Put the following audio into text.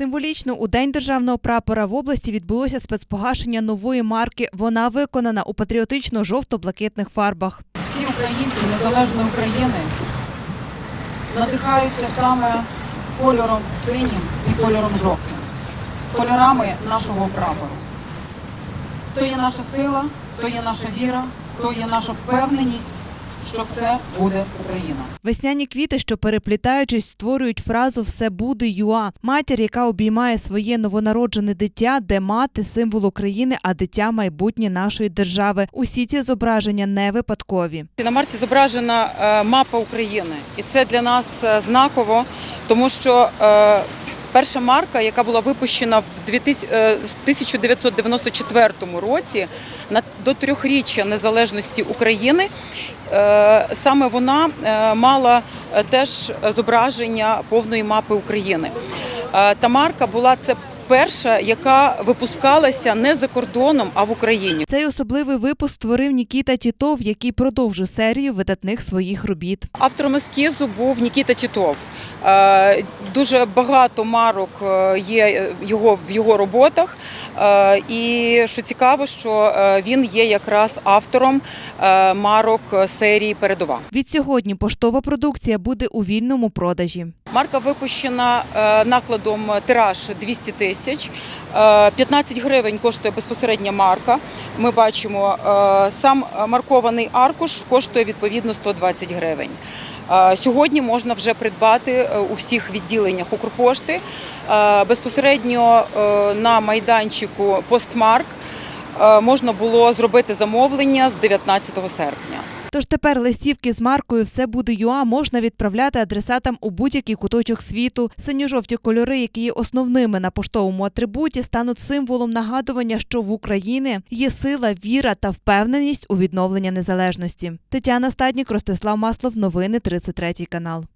Символічно у день державного прапора в області відбулося спецпогашення нової марки. Вона виконана у патріотично-жовто-блакитних фарбах. всі українці незалежної України надихаються саме кольором синім і кольором жовтим, кольорами нашого прапору. То є наша сила, то є наша віра, то є наша впевненість, що все буде Україна. Весняні квіти, що переплітаючись, створюють фразу Все буде ЮА. Матір, яка обіймає своє новонароджене дитя, де мати символ України, а дитя майбутнє нашої держави. Усі ці зображення не випадкові. На марці зображена е, мапа України, і це для нас е, знаково, тому що е, перша марка, яка була випущена в 2000, е, з 1994 році на до трьохріччя незалежності України. Е, Саме вона е, мала е, теж зображення повної мапи України. Та марка була це перша, яка випускалася не за кордоном, а в Україні. Цей особливий випуск створив Нікіта Тітов, який продовжив серію видатних своїх робіт. Автором ескізу був Нікіта Тітов. Е, Дуже багато марок е, є його в його роботах. Е, І що цікаво, що е, він є якраз автором е, марок серії Передова. Відсьогодні поштова продукція буде у вільному продажі. Марка випущена е, накладом тираж 200 тисяч. Е, 15 гривень коштує безпосередня марка. Ми бачимо, е, сам маркований аркуш коштує відповідно 120 гривень. Е, Сьогодні можна вже придбати е, у всіх відділеннях Укрпошти Е, безпосередньо е, на майданчику Постмарк е, можна було зробити замовлення з 19 серпня. Тож тепер листівки з маркою Все буде ЮА можна відправляти адресатам у будь-який куточок світу. Синьо-жовті кольори, які є основними на поштовому атрибуті, стануть символом нагадування, що в Україні є сила, віра та впевненість у відновлення незалежності. Тетяна Стаднік, Ростислав Маслов, новини 33 канал.